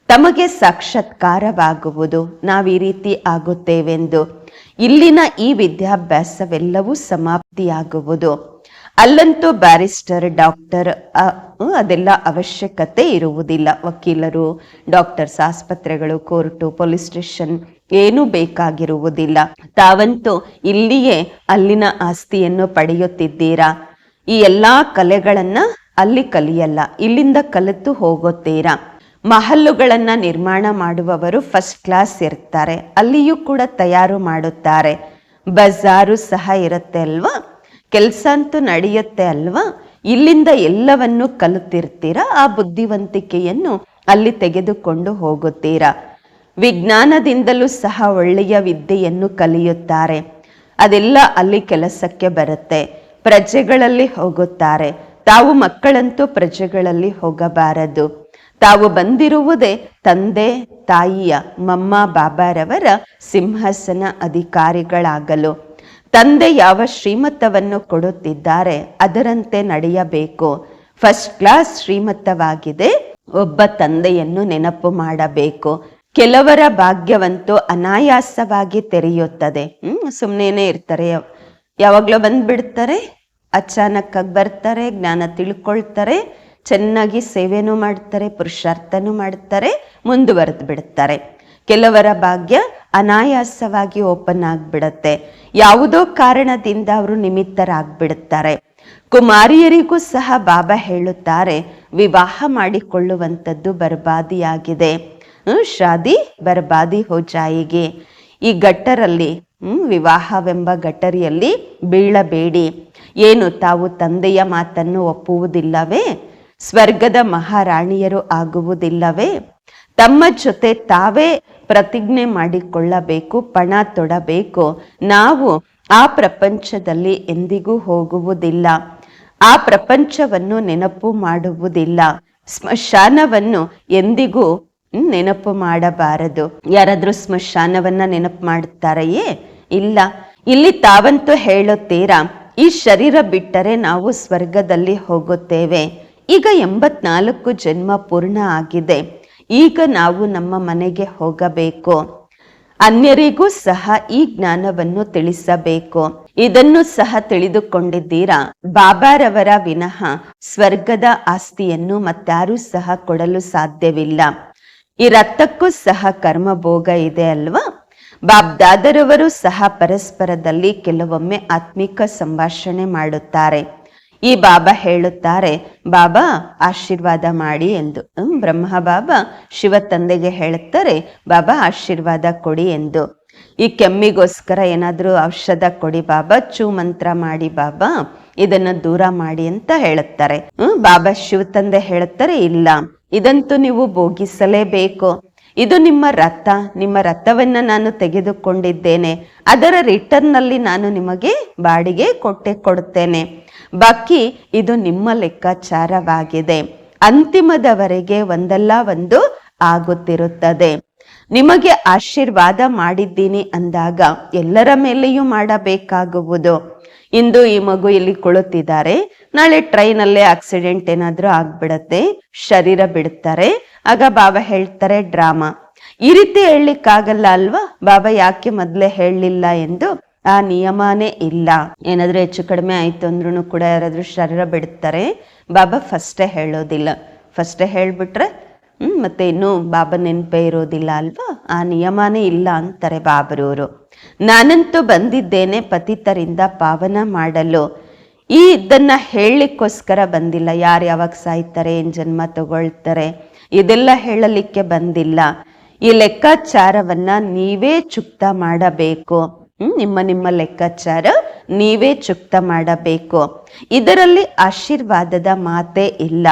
ತಮಗೆ ಸಾಕ್ಷಾತ್ಕಾರವಾಗುವುದು. ನಾವು ಈ ರೀತಿ ಆಗುತ್ತೇವೆಂದು. ಇಲ್ಲಿನ ಈ ವಿದ್ಯಾಭ್ಯಾಸವೆಲ್ಲವೂ ಸಮಾಪ್ತಿಯಾಗುವುದು. ಅಲ್ಲಂತೂ ಬ್ಯಾರಿಸ್ಟರ್ ಡಾಕ್ಟರ್ ಅದೆಲ್ಲ ಅವಶ್ಯಕತೆ ಇರುವುದಿಲ್ಲ. ವಕೀಲರು, ಡಾಕ್ಟರ್ಸ್, ಆಸ್ಪತ್ರೆಗಳು, ಕೋರ್ಟು, ಪೊಲೀಸ್ ಸ್ಟೇಷನ್ ಏನೂ ಬೇಕಾಗಿರುವುದಿಲ್ಲ. ತಾವಂತೂ ಇಲ್ಲಿಯೇ ಅಲ್ಲಿನ ಆಸ್ತಿಯನ್ನು ಪಡೆಯುತ್ತಿದ್ದೀರಾ? ಈ ಎಲ್ಲಾ ಕಲೆಗಳನ್ನು ಅಲ್ಲಿ ಕಲಿಯಲ್ಲ. ಇಲ್ಲಿಂದ ಕಲಿತು ಹೋಗುತ್ತೀರಾ? ಮಹಲ್ಲುಗಳನ್ನ ನಿರ್ಮಾಣ ಮಾಡುವವರು ಫಸ್ಟ್ ಕ್ಲಾಸ್ ಇರ್ತಾರೆ. ಅಲ್ಲಿಯೂ ಕೂಡ ತಯಾರು ಮಾಡುತ್ತಾರೆ. ಬಜಾರು ಸಹ ಇರುತ್ತೆ ಅಲ್ವಾ? ಕೆಲಸ ಅಂತೂ ನಡೆಯುತ್ತೆ ಅಲ್ವಾ? ಇಲ್ಲಿಂದ ಎಲ್ಲವನ್ನು ಕಲಿತಿರ್ತೀರಾ? ಆ ಬುದ್ಧಿವಂತಿಕೆಯನ್ನು ಅಲ್ಲಿ ತೆಗೆದುಕೊಂಡು ಹೋಗುತ್ತೀರಾ? ವಿಜ್ಞಾನದಿಂದಲೂ ಸಹ ಒಳ್ಳೆಯ ವಿದ್ಯೆಯನ್ನು ಕಲಿಯುತ್ತಾರೆ. ಅದೆಲ್ಲ ಅಲ್ಲಿ ಕೆಲಸಕ್ಕೆ ಬರುತ್ತೆ. ಪ್ರಜೆಗಳಲ್ಲಿ ಹೋಗುತ್ತಾರೆ. ತಾವು ಮಕ್ಕಳಂತೂ ಪ್ರಜೆಗಳಲ್ಲಿ ಹೋಗಬಾರದು. ತಾವು ಬಂದಿರುವುದೇ ತಂದೆ, ತಾಯಿಯ ಮಮ್ಮ, ಬಾಬಾರವರ ಸಿಂಹಾಸನ ಅಧಿಕಾರಿಗಳಾಗಲು. ತಂದೆ ಯಾವ ಶ್ರೀಮತ್ತವನ್ನು ಕೊಡುತ್ತಿದ್ದಾರೆ ಅದರಂತೆ ನಡೆಯಬೇಕು. ಫಸ್ಟ್ ಕ್ಲಾಸ್ ಶ್ರೀಮತ್ತವಾಗಿದೆ, ಒಬ್ಬ ತಂದೆಯನ್ನು ನೆನಪು ಮಾಡಬೇಕು. ಕೆಲವರ ಭಾಗ್ಯವಂತೂ ಅನಾಯಾಸವಾಗಿ ತೆರೆಯುತ್ತದೆ. ಹ್ಮ್ ಸುಮ್ಮನೆ ಇರ್ತಾರೆ. ಯಾವಾಗ್ಲೂ ಬಂದ್ಬಿಡ್ತಾರೆ, ಅಚಾನಕ್ಕಾಗಿ ಬರ್ತಾರೆ, ಜ್ಞಾನ ತಿಳ್ಕೊಳ್ತಾರೆ. ಚೆನ್ನಾಗಿ ಸೇವೆನೂ ಮಾಡ್ತಾರೆ ಪುರುಷಾರ್ಥನೂ ಮಾಡ್ತಾರೆ ಮುಂದುವರೆದು ಬಿಡುತ್ತಾರೆ. ಕೆಲವರ ಭಾಗ್ಯ ಅನಾಯಾಸವಾಗಿ ಓಪನ್ ಆಗ್ಬಿಡತ್ತೆ. ಯಾವುದೋ ಕಾರಣದಿಂದ ಅವರು ನಿಮಿತ್ತರಾಗ್ಬಿಡುತ್ತಾರೆ. ಕುಮಾರಿಯರಿಗೂ ಸಹ ಬಾಬಾ ಹೇಳುತ್ತಾರೆ ವಿವಾಹ ಮಾಡಿಕೊಳ್ಳುವಂಥದ್ದು ಬರ್ಬಾದಿಯಾಗಿದೆ. ಶಾದಿ ಬರ್ಬಾದಿ ಹೋಜಾಯಿಗೆ ಈ ಗಟ್ಟರಲ್ಲಿ ಹ್ಮ್, ವಿವಾಹವೆಂಬ ಗಟ್ಟರಿಯಲ್ಲಿ ಬೀಳಬೇಡಿ. ಏನು ತಾವು ತಂದೆಯ ಮಾತನ್ನು ಒಪ್ಪುವುದಿಲ್ಲವೇ? ಸ್ವರ್ಗದ ಮಹಾರಾಣಿಯರು ಆಗುವುದಿಲ್ಲವೇ? ತಮ್ಮ ಜೊತೆ ತಾವೇ ಪ್ರತಿಜ್ಞೆ ಮಾಡಿಕೊಳ್ಳಬೇಕು, ಪಣ ತೊಡಬೇಕು. ನಾವು ಆ ಪ್ರಪಂಚದಲ್ಲಿ ಎಂದಿಗೂ ಹೋಗುವುದಿಲ್ಲ. ಆ ಪ್ರಪಂಚವನ್ನು ನೆನಪು ಮಾಡುವುದಿಲ್ಲ. ಸ್ಮಶಾನವನ್ನು ಎಂದಿಗೂ ನೆನಪು ಮಾಡಬಾರದು. ಯಾರಾದ್ರೂ ಸ್ಮಶಾನವನ್ನ ನೆನಪು ಮಾಡುತ್ತಾರೆಯೇ ಇಲ್ಲ. ಇಲ್ಲಿ ತಾವಂತೂ ಹೇಳುತ್ತೀರಾ, ಈ ಶರೀರ ಬಿಟ್ಟರೆ ನಾವು ಸ್ವರ್ಗದಲ್ಲಿ ಹೋಗುತ್ತೇವೆ. ಈಗ ಎಂಬತ್ನಾಲ್ಕು ಜನ್ಮ ಪೂರ್ಣ ಆಗಿದೆ. ಈಗ ನಾವು ನಮ್ಮ ಮನೆಗೆ ಹೋಗಬೇಕು. ಅನ್ಯರಿಗೂ ಸಹ ಈ ಜ್ಞಾನವನ್ನು ತಿಳಿಸಬೇಕು. ಇದನ್ನು ಸಹ ತಿಳಿದುಕೊಂಡಿದ್ದೀರಾ? ಬಾಬಾರವರ ವಿನಃ ಸ್ವರ್ಗದ ಆಸ್ತಿಯನ್ನು ಮತ್ತಾರೂ ಸಹ ಕೊಡಲು ಸಾಧ್ಯವಿಲ್ಲ. ಈ ರಕ್ತಕ್ಕೂ ಸಹ ಕರ್ಮಭೋಗ ಇದೆ ಅಲ್ವಾ? ಬಾಬ್ದಾದರವರು ಸಹ ಪರಸ್ಪರದಲ್ಲಿ ಕೆಲವೊಮ್ಮೆ ಆತ್ಮಿಕ ಸಂಭಾಷಣೆ ಮಾಡುತ್ತಾರೆ. ಈ ಬಾಬಾ ಹೇಳುತ್ತಾರೆ, ಬಾಬಾ, ಆಶೀರ್ವಾದ ಮಾಡಿ ಎಂದು. ಬ್ರಹ್ಮ ಬಾಬಾ ಶಿವ ತಂದೆಗೆ ಹೇಳುತ್ತಾರೆ, ಬಾಬಾ, ಆಶೀರ್ವಾದ ಕೊಡಿ ಎಂದು. ಈ ಕೆಮ್ಮಿಗೋಸ್ಕರ ಏನಾದರೂ ಔಷಧ ಕೊಡಿ, ಬಾಬಾ, ಚೂ ಮಂತ್ರ ಮಾಡಿ, ಬಾಬಾ, ಇದನ್ನ ದೂರ ಮಾಡಿ ಅಂತ ಹೇಳುತ್ತಾರೆ. ಬಾಬಾ ಶಿವ ತಂದೆ ಹೇಳುತ್ತಾರೆ, ಇಲ್ಲ, ಇದಂತೂ ನೀವು ಭೋಗಿಸಲೇಬೇಕು. ಇದು ನಿಮ್ಮ ರಕ್ತ ನಿಮ್ಮ ರಕ್ತವನ್ನು ನಾನು ತೆಗೆದುಕೊಂಡಿದ್ದೇನೆ. ಅದರ ರಿಟರ್ನ್ನಲ್ಲಿ ನಾನು ನಿಮಗೆ ಬಾಡಿಗೆ ಕೊಟ್ಟೆ ಕೊಡುತ್ತೇನೆ. ಬಾಕಿ ಇದು ನಿಮ್ಮ ಲೆಕ್ಕಾಚಾರವಾಗಿದೆ. ಅಂತಿಮದವರೆಗೆ ಒಂದಲ್ಲ ಒಂದು ಆಗುತ್ತಿರುತ್ತದೆ. ನಿಮಗೆ ಆಶೀರ್ವಾದ ಮಾಡಿದ್ದೀನಿ ಅಂದಾಗ ಎಲ್ಲರ ಮೇಲೆಯೂ ಮಾಡಬೇಕಾಗುವುದು. ಇಂದು ಈ ಮಗು ಇಲ್ಲಿ ಕುಳಿತಿದ್ದಾರೆ. ನಾಳೆ ಟ್ರೈನಲ್ಲೇ ಆಕ್ಸಿಡೆಂಟ್ ಏನಾದ್ರೂ ಆಗ್ಬಿಡತ್ತೆ, ಶರೀರ ಬಿಡ್ತಾರೆ ಆಗ ಬಾಬಾ ಹೇಳ್ತಾರೆ ಡ್ರಾಮಾ. ಈ ರೀತಿ ಹೇಳಲಿಕ್ಕಾಗಲ್ಲ ಅಲ್ವಾ? ಬಾಬಾ ಯಾಕೆ ಮೊದಲೇ ಹೇಳಲಿಲ್ಲ ಎಂದು? ಆ ನಿಯಮನೇ ಇಲ್ಲ. ಏನಾದ್ರೂ ಹೆಚ್ಚು ಕಡಿಮೆ ಆಯ್ತು ಅಂದ್ರೂ ಕೂಡ ಯಾರಾದ್ರೂ ಶರೀರ ಬಿಡ್ತಾರೆ. ಬಾಬಾ ಫಸ್ಟೇ ಹೇಳೋದಿಲ್ಲ. ಫಸ್ಟೇ ಹೇಳ್ಬಿಟ್ರೆ, ಹ್ಮ್, ಮತ್ತೆ ಇನ್ನು ಬಾಬಾ ನೆನಪೇ ಇರೋದಿಲ್ಲ ಅಲ್ವಾ? ಆ ನಿಯಮನೇ ಇಲ್ಲ ಅಂತಾರೆ ಬಾಬರವರು ನಾನಂತೂ ಬಂದಿದ್ದೇನೆ ಪತಿತರಿಂದ ಪಾವನ ಮಾಡಲು. ಈ ಇದನ್ನ ಹೇಳಲಿಕ್ಕೋಸ್ಕರ ಬಂದಿಲ್ಲ. ಯಾರು ಯಾವಾಗ ಸಾಯ್ತಾರೆ, ಏನ್ ಜನ್ಮ ತಗೊಳ್ತಾರೆ? ಇದೆಲ್ಲ ಹೇಳಲಿಕ್ಕೆ ಬಂದಿಲ್ಲ. ಈ ಲೆಕ್ಕಾಚಾರವನ್ನ ನೀವೇ ಚುಕ್ತ ಮಾಡಬೇಕು. ನಿಮ್ಮ ನಿಮ್ಮ ಲೆಕ್ಕಾಚಾರ ನೀವೇ ಚುಕ್ತ ಮಾಡಬೇಕು. ಇದರಲ್ಲಿ ಆಶೀರ್ವಾದದ ಮಾತೇ ಇಲ್ಲ.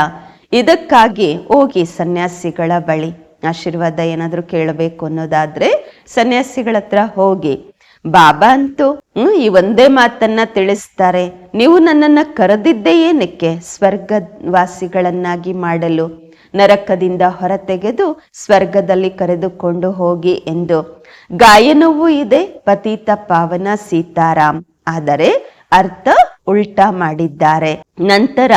ಇದಕ್ಕಾಗಿ ಹೋಗಿ ಸನ್ಯಾಸಿಗಳ ಬಳಿ. ಆಶೀರ್ವಾದ ಏನಾದ್ರೂ ಕೇಳಬೇಕು ಅನ್ನೋದಾದ್ರೆ ಸನ್ಯಾಸಿಗಳ ಹತ್ರ ಹೋಗಿ. ಬಾಬಾ ಅಂತೂ, ಹ್ಮ್, ಈ ಒಂದೇ ಮಾತನ್ನ ತಿಳಿಸ್ತಾರೆ. ನೀವು ನನ್ನನ್ನ ಕರೆದಿದ್ದೇ ಏನಕ್ಕೆ? ಸ್ವರ್ಗವಾಸಿಗಳನ್ನಾಗಿ ಮಾಡಲು. ನರಕದಿಂದ ಹೊರತೆಗೆದು ಸ್ವರ್ಗದಲ್ಲಿ ಕರೆದುಕೊಂಡು ಹೋಗಿ ಎಂದು. ಗಾಯನವೂ ಇದೆ, ಪತಿತ ಪಾವನ ಸೀತಾರಾಮ್. ಆದರೆ ಅರ್ಥ ಉಲ್ಟಾ ಮಾಡಿದ್ದಾರೆ. ನಂತರ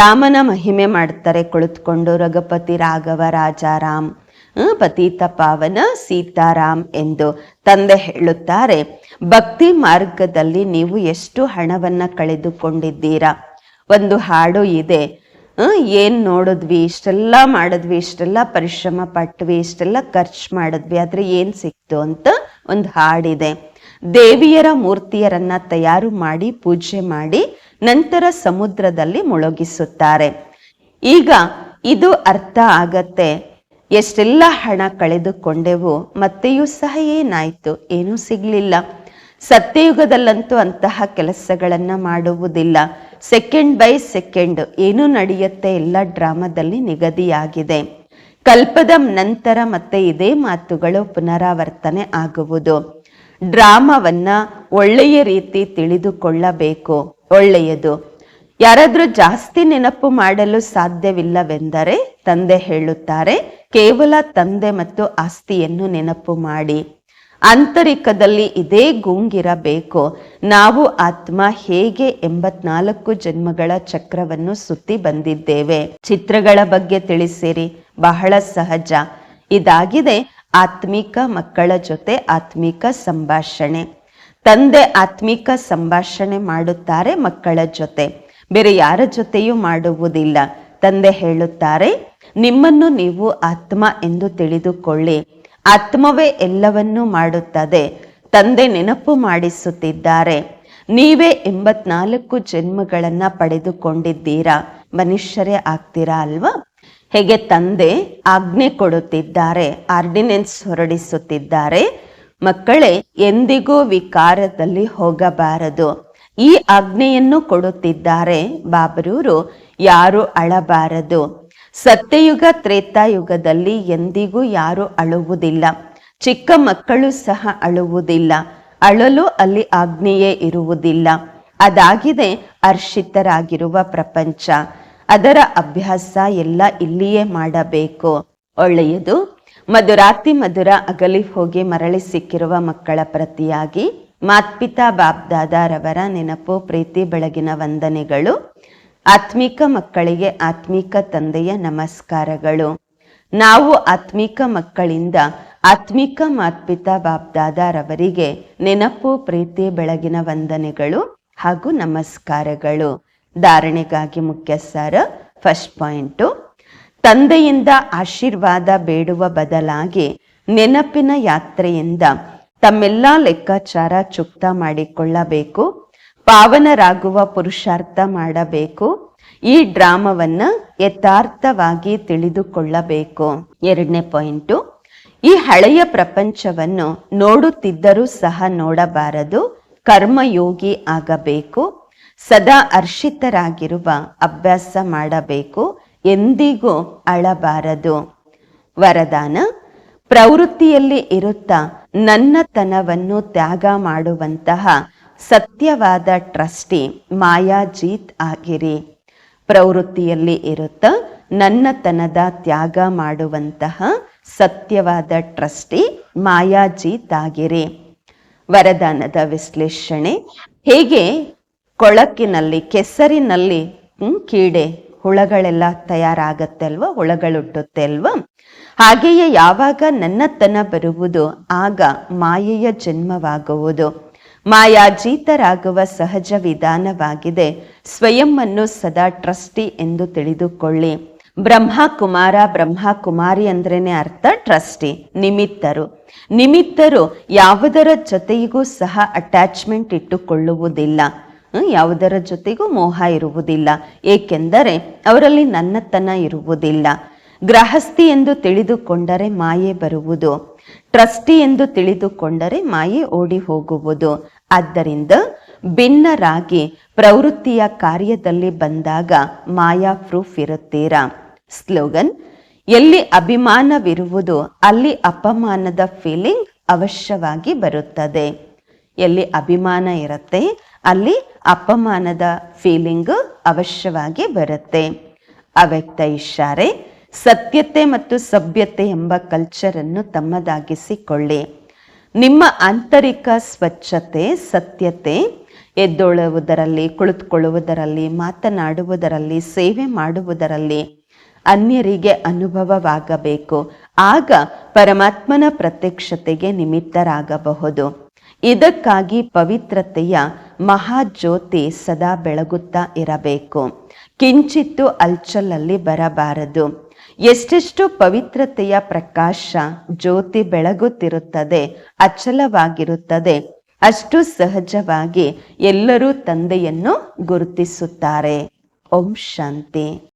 ರಾಮನ ಮಹಿಮೆ ಮಾಡ್ತಾರೆ ಕುಳಿತುಕೊಂಡು ರಘುಪತಿ ರಾಘವ ರಾಜಾರಾಮ್. ಪತೀತ ಪಾವನ ಸೀತಾರಾಮ್ ಎಂದು ತಂದೆ ಹೇಳುತ್ತಾರೆ, ಭಕ್ತಿ ಮಾರ್ಗದಲ್ಲಿ ನೀವು ಎಷ್ಟು ಹಣವನ್ನ ಕಳೆದುಕೊಂಡಿದ್ದೀರಾ? ಒಂದು ಹಾಡು ಇದೆ ಏನ್ ನೋಡಿದ್ವಿ, ಇಷ್ಟೆಲ್ಲ ಮಾಡಿದ್ವಿ, ಇಷ್ಟೆಲ್ಲ ಪರಿಶ್ರಮ ಪಟ್ವಿ, ಇಷ್ಟೆಲ್ಲ ಖರ್ಚು ಮಾಡಿದ್ವಿ, ಆದ್ರೆ ಏನು ಸಿಕ್ತು ಅಂತ ಒಂದು ಹಾಡಿದೆ. ದೇವಿಯರ ಮೂರ್ತಿಯರನ್ನ ತಯಾರು ಮಾಡಿ, ಪೂಜೆ ಮಾಡಿ, ನಂತರ ಸಮುದ್ರದಲ್ಲಿ ಮುಳುಗಿಸುತ್ತಾರೆ. ಈಗ ಇದು ಅರ್ಥ ಆಗತ್ತೆ. ಎಷ್ಟೆಲ್ಲ ಹಣ ಕಳೆದುಕೊಂಡೆವು, ಮತ್ತೆಯೂ ಸಹ ಏನಾಯ್ತು, ಏನೂ ಸಿಗ್ಲಿಲ್ಲ. ಸತ್ಯಯುಗದಲ್ಲಂತೂ ಅಂತಹ ಕೆಲಸಗಳನ್ನು ಮಾಡುವುದಿಲ್ಲ. ಸೆಕೆಂಡ್ ಬೈ ಸೆಕೆಂಡ್ ಏನು ನಡೆಯುತ್ತೆ ಎಲ್ಲ ಡ್ರಾಮಾದಲ್ಲಿ ನಿಗದಿಯಾಗಿದೆ. ಕಲ್ಪದ ನಂತರ ಮತ್ತೆ ಇದೇ ಮಾತುಗಳು ಪುನರಾವರ್ತನೆ ಆಗುವುದು. ಡ್ರಾಮವನ್ನ ಒಳ್ಳೆಯ ರೀತಿ ತಿಳಿದುಕೊಳ್ಳಬೇಕು. ಒಳ್ಳೆಯದು. ಯಾರಾದರೂ ಜಾಸ್ತಿ ನೆನಪು ಮಾಡಲು ಸಾಧ್ಯವಿಲ್ಲವೆಂದರೆ ತಂದೆ ಹೇಳುತ್ತಾರೆ, ಕೇವಲ ತಂದೆ ಮತ್ತು ಆಸ್ತಿಯನ್ನು ನೆನಪು ಮಾಡಿ. ಆಂತರಿಕದಲ್ಲಿ ಇದೇ ಗುಂಗಿರಬೇಕು. ನಾವು ಆತ್ಮ ಹೇಗೆ ಎಂಬತ್ನಾಲ್ಕು ಜನ್ಮಗಳ ಚಕ್ರವನ್ನು ಸುತ್ತಿ ಬಂದಿದ್ದೇವೆ. ಚಿತ್ರಗಳ ಬಗ್ಗೆ ತಿಳಿಸಿರಿ. ಬಹಳ ಸಹಜ. ಇದಾಗಿದೆ ಆತ್ಮಿಕ ಮಕ್ಕಳ ಜೊತೆ ಆತ್ಮಿಕ ಸಂಭಾಷಣೆ. ತಂದೆ ಆತ್ಮಿಕ ಸಂಭಾಷಣೆ ಮಾಡುತ್ತಾರೆ ಮಕ್ಕಳ ಜೊತೆ. ಬೇರೆ ಯಾರ ಜೊತೆಯೂ ಮಾಡುವುದಿಲ್ಲ. ತಂದೆ ಹೇಳುತ್ತಾರೆ, ನಿಮ್ಮನ್ನು ನೀವು ಆತ್ಮ ಎಂದು ತಿಳಿದುಕೊಳ್ಳಿ. ಆತ್ಮವೇ ಎಲ್ಲವನ್ನೂ ಮಾಡುತ್ತದೆ. ತಂದೆ ನೆನಪು ಮಾಡಿಸುತ್ತಿದ್ದಾರೆ. ನೀವೇ ಎಂಬತ್ನಾಲ್ಕು ಜನ್ಮಗಳನ್ನ ಪಡೆದುಕೊಂಡಿದ್ದೀರಾ? ಮನುಷ್ಯರೇ ಆಗ್ತೀರಾ ಅಲ್ವಾ? ಹೇಗೆ ತಂದೆ ಆಜ್ಞೆ ಕೊಡುತ್ತಿದ್ದಾರೆ, ಆರ್ಡಿನೆನ್ಸ್ ಹೊರಡಿಸುತ್ತಿದ್ದಾರೆ. ಮಕ್ಕಳೇ, ಎಂದಿಗೂ ವಿಕಾರದಲ್ಲಿ ಹೋಗಬಾರದು. ಈ ಆಜ್ಞೆಯನ್ನು ಕೊಡುತ್ತಿದ್ದಾರೆ ಬಾಬರೂರು. ಯಾರು ಅಳಬಾರದು. ಸತ್ಯಯುಗ, ತ್ರೇತಾಯುಗದಲ್ಲಿ ಎಂದಿಗೂ ಯಾರು ಅಳುವುದಿಲ್ಲ. ಚಿಕ್ಕ ಮಕ್ಕಳು ಸಹ ಅಳುವುದಿಲ್ಲ. ಅಳಲು ಅಲ್ಲಿ ಆಜ್ಞೆಯೇ ಇರುವುದಿಲ್ಲ. ಅದಾಗಿದೆ ಅರ್ಷಿತರಾಗಿರುವ ಪ್ರಪಂಚ. ಅದರ ಅಭ್ಯಾಸ ಎಲ್ಲ ಇಲ್ಲಿಯೇ ಮಾಡಬೇಕು. ಒಳ್ಳೆಯದು. ಮಧುರಾತಿ ಮಧುರ ಅಗಲಿ ಹೋಗಿ ಮರಳಿ ಸಿಕ್ಕಿರುವ ಮಕ್ಕಳ ಪ್ರತಿಯಾಗಿ ಮಾತ್ಪಿತಾ ಬಾಬ್ದಾದಾರವರ ನೆನಪು, ಪ್ರೀತಿ, ಬೆಳಗಿನ ವಂದನೆಗಳು ಆತ್ಮಿಕ ಮಕ್ಕಳಿಗೆ ಆತ್ಮಿಕ ತಂದೆಯ ನಮಸ್ಕಾರಗಳು. ನಾವು ಆತ್ಮಿಕ ಮಕ್ಕಳಿಂದ ಆತ್ಮಿಕ ಮಾತ್ಪಿತಾ ಬಾಬ್ದಾದಾರವರಿಗೆ ನೆನಪು, ಪ್ರೀತಿ, ಬೆಳಗಿನ ವಂದನೆಗಳು ಹಾಗೂ ನಮಸ್ಕಾರಗಳು. ಧಾರಣೆಗಾಗಿ ಮುಖ್ಯ ಸಾರ ಫಸ್ಟ್ ಪಾಯಿಂಟು ತಂದೆಯಿಂದ ಆಶೀರ್ವಾದ ಬೇಡುವ ಬದಲಾಗಿ ನೆನಪಿನ ಯಾತ್ರೆಯಿಂದ ತಮ್ಮೆಲ್ಲ ಲೆಕ್ಕಾಚಾರ ಚುಕ್ತ ಮಾಡಿಕೊಳ್ಳಬೇಕು. ಪಾವನರಾಗುವ ಪುರುಷಾರ್ಥ ಮಾಡಬೇಕು. ಈ ಡ್ರಾಮವನ್ನ ಯಥಾರ್ಥವಾಗಿ ತಿಳಿದುಕೊಳ್ಳಬೇಕು. ಎರಡನೇ ಪಾಯಿಂಟು, ಈ ಹಳೆಯ ಪ್ರಪಂಚವನ್ನು ನೋಡುತ್ತಿದ್ದರೂ ಸಹ ನೋಡಬಾರದು. ಕರ್ಮಯೋಗಿ ಆಗಬೇಕು. ಸದಾ ಅರ್ಷಿತರಾಗಿರುವ ಅಭ್ಯಾಸ ಮಾಡಬೇಕು. ಎಂದಿಗೂ ಅಳಬಾರದು. ವರದಾನ, ಪ್ರವೃತ್ತಿಯಲ್ಲಿ ಇರುತ್ತಾ ನನ್ನತನವನ್ನು ತ್ಯಾಗ ಮಾಡುವಂತಹ ಸತ್ಯವಾದ ಟ್ರಸ್ಟಿ ಮಾಯಾಜೀತ್ ಆಗಿರಿ. ಪ್ರವೃತ್ತಿಯಲ್ಲಿ ಇರುತ್ತ ನನ್ನತನದ ತ್ಯಾಗ ಮಾಡುವಂತಹ ಸತ್ಯವಾದ ಟ್ರಸ್ಟಿ ಮಾಯಾಜೀತ್ ಆಗಿರಿ. ವರದಾನದ ವಿಶ್ಲೇಷಣೆ, ಹೇಗೆ ಕೊಳಕಿನಲ್ಲಿ, ಕೆಸರಿನಲ್ಲಿ ಕೀಡೆ, ಹುಳಗಳೆಲ್ಲ ತಯಾರಾಗತ್ತೆ ಅಲ್ವಾ ಹುಳಗಳುಟ್ಟುತ್ತೆ ಅಲ್ವಾ ಹಾಗೆಯೇ ಯಾವಾಗ ನನ್ನತನ ಬರುವುದು, ಆಗ ಮಾಯೆಯ ಜನ್ಮವಾಗುವುದು. ಮಾಯಾಜೀತರಾಗುವ ಸಹಜ ವಿಧಾನವಾಗಿದೆ. ಸ್ವಯಂವನ್ನು ಸದಾ ಟ್ರಸ್ಟಿ ಎಂದು ತಿಳಿದುಕೊಳ್ಳಿ. ಬ್ರಹ್ಮ ಕುಮಾರ ಬ್ರಹ್ಮ ಕುಮಾರಿ ಅಂದ್ರೇನೆ ಅರ್ಥ ಟ್ರಸ್ಟಿ, ನಿಮಿತ್ತರು. ನಿಮಿತ್ತರು ಯಾವುದರ ಜೊತೆಗೂ ಸಹ ಅಟ್ಯಾಚ್ಮೆಂಟ್ ಇಟ್ಟುಕೊಳ್ಳುವುದಿಲ್ಲ. ಯಾವುದರ ಜೊತೆಗೂ ಮೋಹ ಇರುವುದಿಲ್ಲ. ಏಕೆಂದರೆ ಅವರಲ್ಲಿ ನನ್ನತನ ಇರುವುದಿಲ್ಲ. ಗ್ರಹಸ್ಥಿ ಎಂದು ತಿಳಿದುಕೊಂಡರೆ ಮಾಯೆ ಬರುವುದು. ಟ್ರಸ್ಟಿ ಎಂದು ತಿಳಿದುಕೊಂಡರೆ ಮಾಯೆ ಓಡಿ ಹೋಗುವುದು ಆದ್ದರಿಂದ ಭಿನ್ನರಾಗಿ ಪ್ರವೃತ್ತಿಯ ಕಾರ್ಯದಲ್ಲಿ ಬಂದಾಗ ಮಾಯಾ ಪ್ರೂಫ್ ಇರುತ್ತೀರಾ? ಸ್ಲೋಗನ್, ಎಲ್ಲಿ ಅಭಿಮಾನವಿರುವುದು, ಅಲ್ಲಿ ಅಪಮಾನದ ಫೀಲಿಂಗ್ ಅವಶ್ಯವಾಗಿ ಬರುತ್ತದೆ. ಎಲ್ಲಿ ಅಭಿಮಾನ ಇರುತ್ತೆ, ಅಲ್ಲಿ ಅಪಮಾನದ ಫೀಲಿಂಗ್ ಅವಶ್ಯವಾಗಿ ಬರುತ್ತೆ. ಅವ್ಯಕ್ತ ಇಷಾರೆ ಸತ್ಯತೆ ಮತ್ತು ಸಭ್ಯತೆ ಎಂಬ ಕಲ್ಚರನ್ನು ತಮ್ಮದಾಗಿಸಿಕೊಳ್ಳಿ. ನಿಮ್ಮ ಆಂತರಿಕ ಸ್ವಚ್ಛತೆ, ಸತ್ಯತೆ ಎದ್ದೊಳ್ಳುವುದರಲ್ಲಿ, ಕುಳಿತುಕೊಳ್ಳುವುದರಲ್ಲಿ, ಮಾತನಾಡುವುದರಲ್ಲಿ, ಸೇವೆ ಮಾಡುವುದರಲ್ಲಿ ಅನ್ಯರಿಗೆ ಅನುಭವವಾಗಬೇಕು. ಆಗ ಪರಮಾತ್ಮನ ಪ್ರತ್ಯಕ್ಷತೆಗೆ ನಿಮಿತ್ತರಾಗಬಹುದು. ಇದಕ್ಕಾಗಿ ಪವಿತ್ರತೆಯ ಮಹಾಜ್ಯೋತಿ ಸದಾ ಬೆಳಗುತ್ತಾ ಇರಬೇಕು. ಕಿಂಚಿತ್ತು ಅಲ್ಚಲಲ್ಲಿ ಬರಬಾರದು. ಎಷ್ಟೆಷ್ಟು ಪವಿತ್ರತೆಯ ಪ್ರಕಾಶ ಜ್ಯೋತಿ ಬೆಳಗುತ್ತಿರುತ್ತದೆ ಅಚಲವಾಗಿರುತ್ತದೆ. ಅಷ್ಟು ಸಹಜವಾಗಿ ಎಲ್ಲರೂ ತಂದೆಯನ್ನು ಗುರುತಿಸುತ್ತಾರೆ. ಓಂ ಶಾಂತಿ.